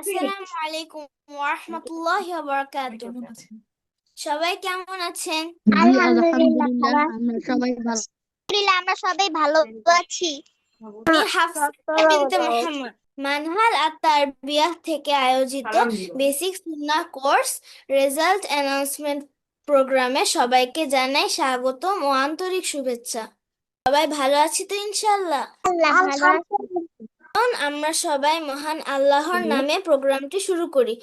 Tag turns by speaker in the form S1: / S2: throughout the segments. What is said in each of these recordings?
S1: আসসালামু আলাইকুম ওরহমতুল্লাহি ওয়াবারাকাতুহ। সবাই কেমন আছেন?
S2: আলহামদুলিল্লাহ
S3: আমরা সবাই ভালো।
S2: আমরা সবাই ভালো আছি।
S1: আমি হাফসা বিনতে মোহাম্মদ মানহাল আর তারবিয়াহ থেকে আয়োজিত বেসিক সুন্নাহ কোর্স রেজাল্ট অ্যানাউন্সমেন্ট প্রোগ্রামে সবাইকে জানাই স্বাগতম ও আন্তরিক শুভেচ্ছা। সবাই ভালো আছি তো ইনশাআল্লাহ
S2: আল্লাহ ভালো আছে
S1: এখন আমরা সবাই মহান আল্লাহর নামে প্রোগ্রামটি শুরু করি।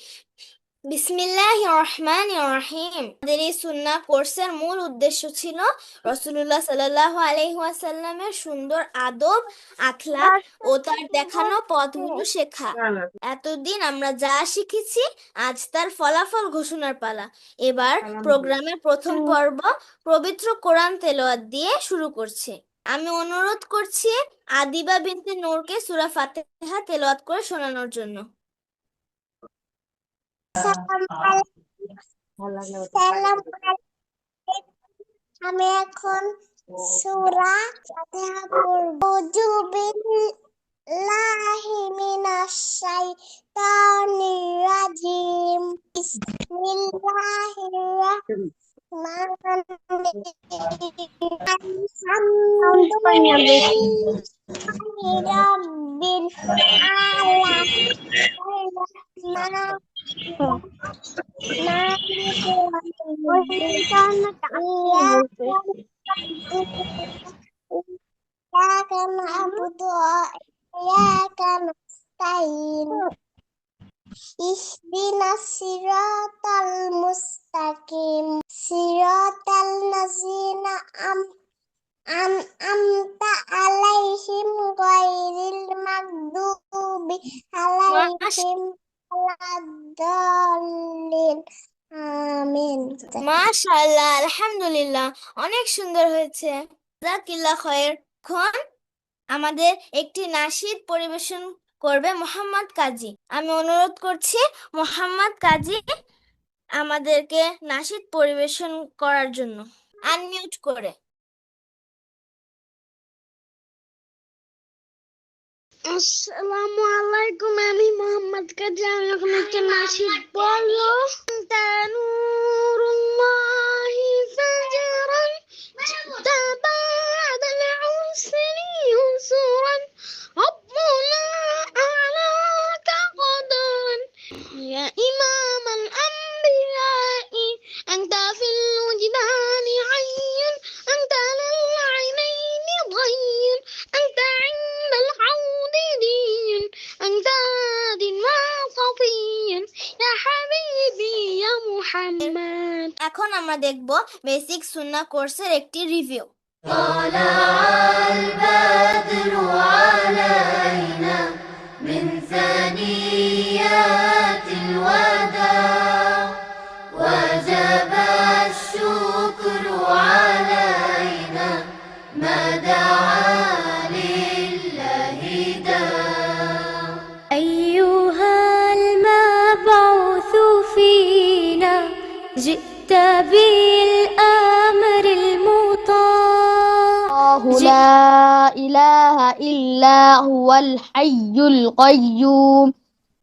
S1: বিসমিল্লাহ রহমান রহিম। আমাদের এই সুন্নাহ কোর্সের মূল উদ্দেশ্য ছিল রসুল্লাহ সাল্লাহ আলহিহাসাল্লামের সুন্দর আদব আখলাক ও তার দেখানো পথগুলো শেখা। এতদিন আমরা যা শিখেছি আজ তার ফলাফল ঘোষণার পালা। এবার প্রোগ্রামের প্রথম পর্ব পবিত্র কোরআন তেলাওয়াত দিয়ে শুরু করছে। আমি অনুরোধ করছি আদিবা বিনতে নূরকে সূরা ফাতিহা তেলাওয়াত করে শোনানোর জন্য।
S2: আমি এখন সূরা ফাতিহা পড়ব। মিনাশ শাইতানির রাজিম। বিসমিল্লাহির রাহমানির রহিম। Sampai Rabbil Ihdina siratal mustaqim. Siratal nazina am আম, আমতা আলাইহিম গায়রিল মাগদুবি আলাইহিম আলাদাল্লিন আমিন।
S1: মাশাআল্লাহ, আলহামদুলিল্লাহ। অনেক সুন্দর হয়েছে। জাকিল্লা খয়ের। খন আমাদের একটি নাসিদ পরিবেশন করবে মোহাম্মদ কাজী। আমি অনুরোধ করছি, মোহাম্মদ কাজী আমাদেরকে নাসিদ পরিবেশন করার জন্য। আনমিউট করে।
S2: আসসালামু আলাইকুম আমি মোহাম্মদ কাজী আমি এখন একটা নাশিদ বলবো তানুরুল্লাহি ফাজরান জিতা বাদাল উসরি উসরান ربنا أعلاك قدرا يا إمام
S1: আমরা দেখব বেসিক সুন্না কোর্সের একটি রিভিউ
S3: لا إله إلا هو الحي القيوم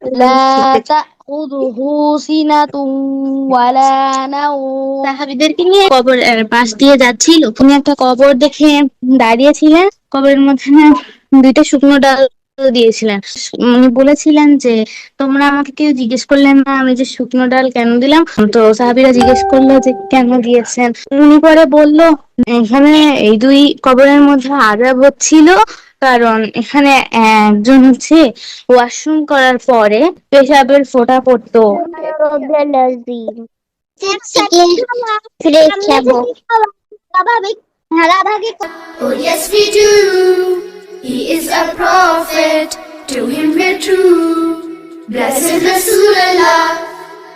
S3: لا تأخذه سنة ولا نوم
S4: সাহাবীদেরকে নিয়ে কবর এর পাশ দিয়ে যাচ্ছিল উনি একটা কবর দেখে দাঁড়িয়েছিলেন কবরের মধ্যে না দুইটা শুকনো ডাল দিয়েছিলেন। উনি বলেছিলেন যে, তোমরা আমাকে কেউ জিজ্ঞেস করলেন না, আমি যে শুকনো ডাল কেন দিলাম? তো সাহাবীরা জিজ্ঞেস করল যে, কেন দিয়েছেন? উনি পরে বলল, এখানে এই দুই কবরের মধ্যে আজাব হচ্ছিল, কারণ এখানে একজন হচ্ছে ওয়াশরুম করার পরে পেশাবের ফোঁটা পড়তো।
S5: He is a prophet, to him we're true. Blessed Rasulullah,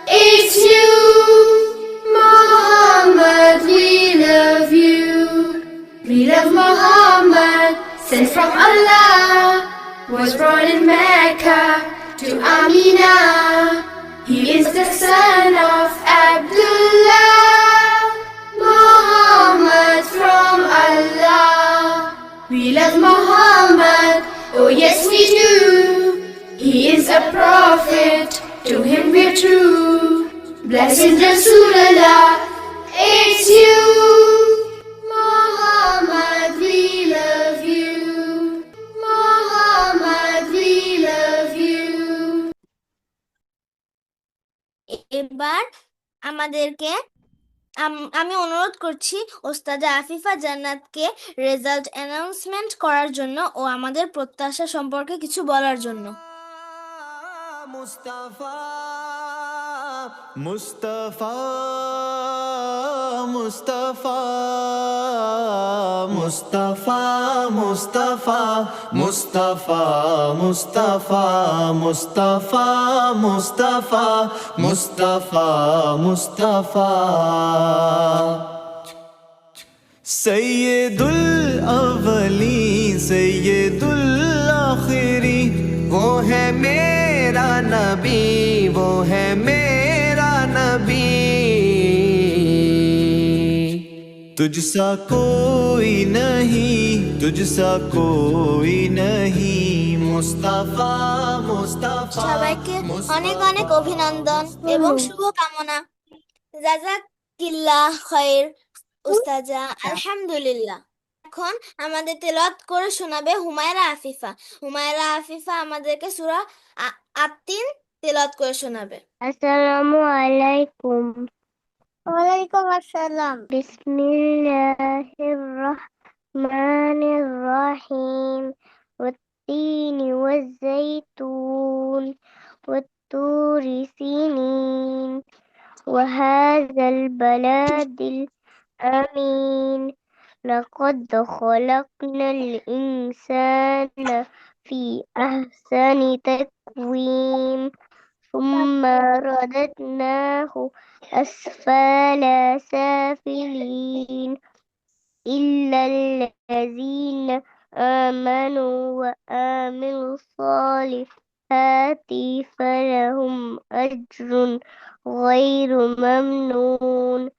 S5: it's you, Muhammad, we love you. We love Muhammad, sent from Allah, was born in Mecca to Amina. He is the son of Abdullah. oh yes we do. He is a prophet. prophet, to him we're true. Blessed Rasulallah, it's you. Muhammad, we love you. Muhammad, we love you.
S1: এবার আমাদেরকে আম- অনুরোধ করছি ওস্তাদা আফিফা জান্নাতকে result announcement করার জন্য ও আমাদের প্রত্যাশা সম্পর্কে কিছু বলার জন্য।
S6: মুস্তাফা। মুস্তাফা মুস্তাফা মুস্তাফা মুস্তাফা মুস্তাফা মুস্তাফা মুস্তাফা মুস্তাফা মুস্তাফা মুস্তাফা सैयदुल अवली सैयदुल आखिरी वो है मेरा नबी वो है तुझसा कोई नहीं तुझसा कोई नहीं मुस्ताफा मुस्ताफा
S1: সবাইকে অনেক অনেক অভিনন্দন এবং শুভকামনা জাজাকিল্লাহ খয়ের উস্তাজা আলহামদুলিল্লাহ এখন আমাদের তেলাওয়াত করে শোনাবে হুমায়রা আফিফা হুমায়রা আফিফা আমাদেরকে সূরা আ- আত্তিন তেলাওয়াত করে শোনাবে
S7: আসসালামু আলাইকুম ওয়ালাইকুম আসসালাম বিসমিল্লাহির রহমানির রহিম والتين والزيتون والطور سينين وهذا البلد الأمين لقد خلقنا الإنسان في أحسن تقويم ثم رددناه أسفل سافلين إلا الذين آمنوا وآمنوا الصالحات فلهم أجر غير ممنون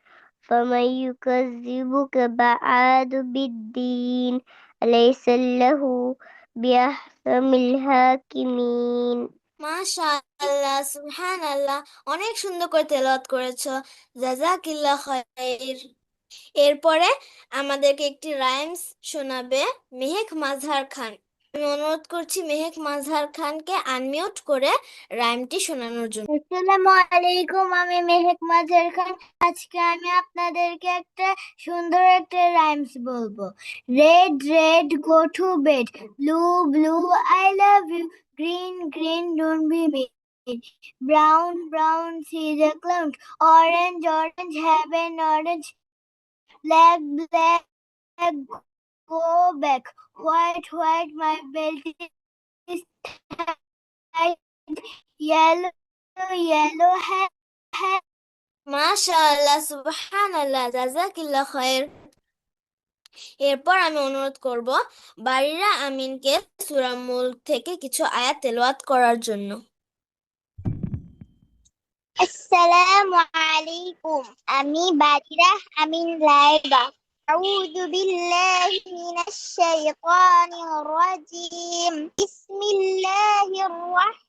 S7: فمن يكذبك بعد بالدين أليس له بأحكم الحاكمين
S1: মাশাআল্লাহ, সুবহানাল্লাহ। অনেক সুন্দর করে তেলাওয়াত করেছ। খাইর। এরপরে আমাদেরকে একটি রাইমস শোনাবে মেহেক মাজহার খান। আমি অনুরোধ করছি মেহেক মাজহার খানকে আনমিউট করে রাইমটি শোনানোর জন্য।
S7: আসসালামু আলাইকুম, আমি মেহেক মাজার খান। আজকে আমি আপনাদেরকে একটা সুন্দর একটা রাইমস বলব। Red red, go to bed. Blue blue, I love you. Green, green, don't be mean. Brown, brown, see the clown. Orange, orange, have an orange. Black, black, black, go back. White, white, my belt is tight. Yellow, yellow, have, ما
S1: شاء الله سبحان الله جزاك الله এরপর আমি অনুরোধ করব বারিরা আমিনকে সূরা মুলক থেকে কিছু আয়াত তেলাওয়াত করার জন্য
S7: আসসালামু আলাইকুম আমি বারিরা আমিন লাইবা أعوذ بالله من الشيطان الرجيم بسم الله الرحمن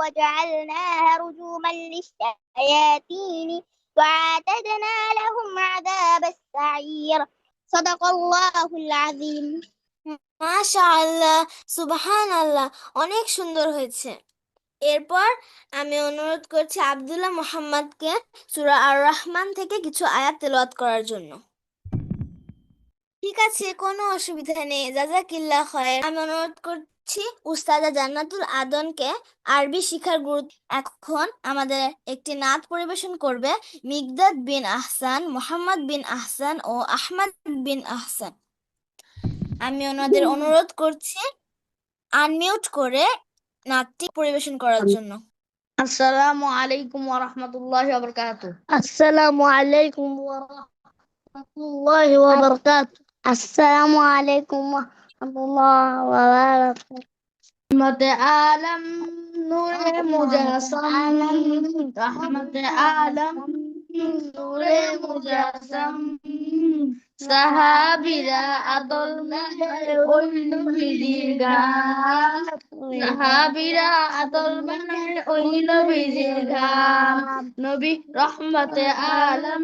S7: وجعلناها رجوما للشياطين وأعتدنا لهم عذاب السعير صدق الله العظيم
S1: মাশাআল্লাহ সুবহানাল্লাহ অনেক সুন্দর হয়েছে এরপর আমি অনুরোধ করছি আব্দুল্লাহ মোহাম্মদকে সূরা আর রহমান থেকে কিছু আয়াত তেলাওয়াত করার জন্য ঠিক আছে কোনো অসুবিধা নেই জাজাকিল্লাহ খয়ের আমি অনুরোধ করছি উস্তাদা জান্নাতুল আদনকে আরবি শিখার গুরুত্ব এখন আমাদের একটি নাত পরিবেশন করবে মিগদাদ বিন আহসান মোহাম্মদ বিন আহসান ও আহমদ বিন আহসান। আমি ওনাদের অনুরোধ করছি আনমিউট করে নাতটি পরিবেশন করার জন্য।
S3: আসসালামু আলাইকুম ওয়া রাহমাতুল্লাহি ওয়া বারাকাতুহু আসসালামু আলাইকুম ওয়া রাহমাতুল্লাহি ওয়া বারাকাতুহু
S7: আসসালামু আলাইকুম ওয়া
S3: রহমত আলম নূরে মুজাসসাম রহমত আলম নূরে মুজাসসাম সাহাবীরা আদল মেহের ওই নবীজির সাহাবীরা আদল মেহের ওই নবীজির গান নবী রহমতে আলম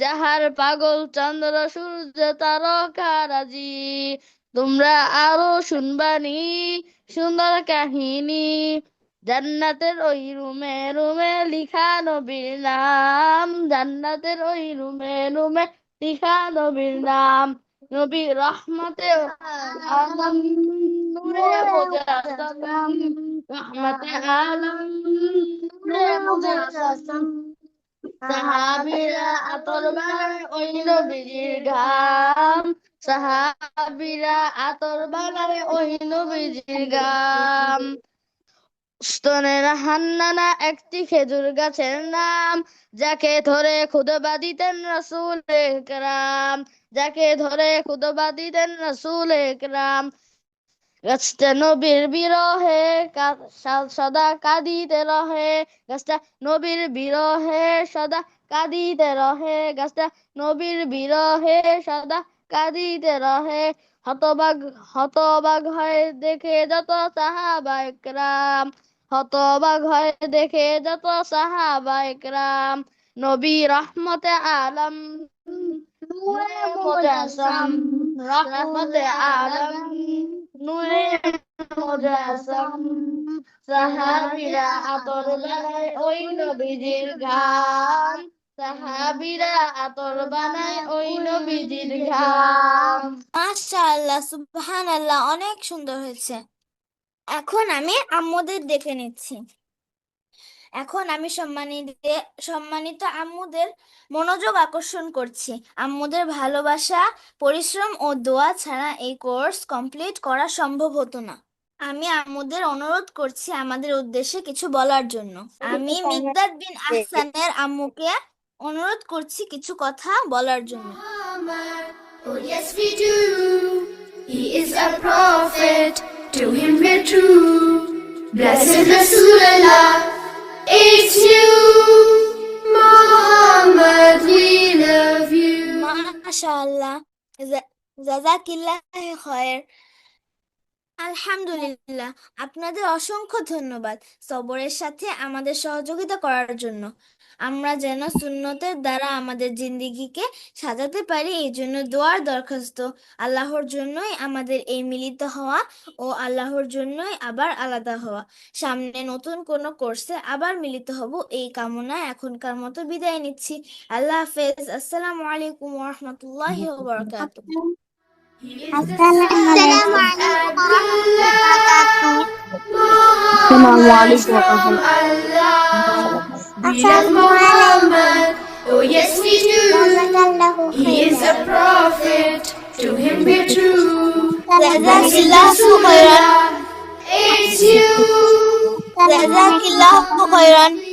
S3: যাহার পাগল চন্দ্র, সূর্য তারকারাজি তোমরা আরও শুনবানি সুন্দর কাহিনী। জান্নাতের ওই রুমে রুমে লিখা নবীর নাম। জান্নাতের ওই রুমে রুমে লিখা নবীর নাম। নবী রহমতে নূরে রহমতে আলম, নূরে সাহাবীরা আতর ওই নবীজির ঘাম। সাহাবীরা আতর ওই নবীজির গাম স্তনের হান্নানা একটি খেজুর গাছের নাম, যাকে ধরে খুদবা দিতেন রসুল একরাম। যাকে ধরে খুদবা দিতেন রসুল একরাম। গাছটা নবীর বিরহে সদা কাঁদিতে রহে। গাছটা নবীর বিরহে, সদা কাঁদিতে রহে। গাছটা নবীর বিরহে, সদা কাঁদিতে রহে। হতবাগ হতবাগ হয় দেখে যত সাহাবা একরাম। হতবাগ হয় দেখে যত সাহাবা একরাম। নবী রহমতে আলম নূরে মুজাসসাম রহমতে আলম নূরে মুজাসসাম সাহাবীরা আতর বানায় ওই নবীজির গান সাহাবীরা আতর বানায় ওই নবীজির গান
S1: মাশাআল্লাহ, সুবহানাল্লাহ, অনেক সুন্দর হয়েছে। এখন আমি আম্মুদের দেখে নিচ্ছি। এখন আমি সম্মানিত সম্মানিত আম্মুদের মনোযোগ আকর্ষণ করছি আম্মুদের ভালোবাসা পরিশ্রম ও দোয়া ছাড়া এই কোর্স কমপ্লিট করা সম্ভব হতো না আমি আম্মুদের অনুরোধ করছি আমাদের উদ্দেশ্যে কিছু বলার জন্য আমি মিকদাদ বিন আহসানের আম্মুকে অনুরোধ করছি কিছু কথা বলার জন্য
S5: Oh, yes, we do. He is a prophet. To him we're true. Blessed Rasulallah. It's you. Muhammad, we love you.
S1: জা- জাজাকিল্লাহ আলহামদুলিল্লাহ আপনাদের অসংখ্য ধন্যবাদ সবরের সাথে আমাদের সহযোগিতা করার জন্য আমরা যেন সুন্নতের দ্বারা আমাদের জিন্দিগিকে সাজাতে পারি, এই জন্য দোয়ার দরখাস্ত। আল্লাহর জন্যই আমাদের এই মিলিত হওয়া ও আল্লাহর জন্যই আবার আলাদা হওয়া। সামনে নতুন কোনো কোর্সে আবার মিলিত হব, এই কামনায় এখনকার মতো বিদায় নিচ্ছি। আল্লাহ হাফেজ। আসসালামু আলাইকুম ওয়া রাহমাতুল্লাহি
S5: Assalamualaikum Oh yes we do. He is a prophet. To him we're true.
S1: جزاك the خيرا.
S5: It's you.
S1: جزاك the خيرا.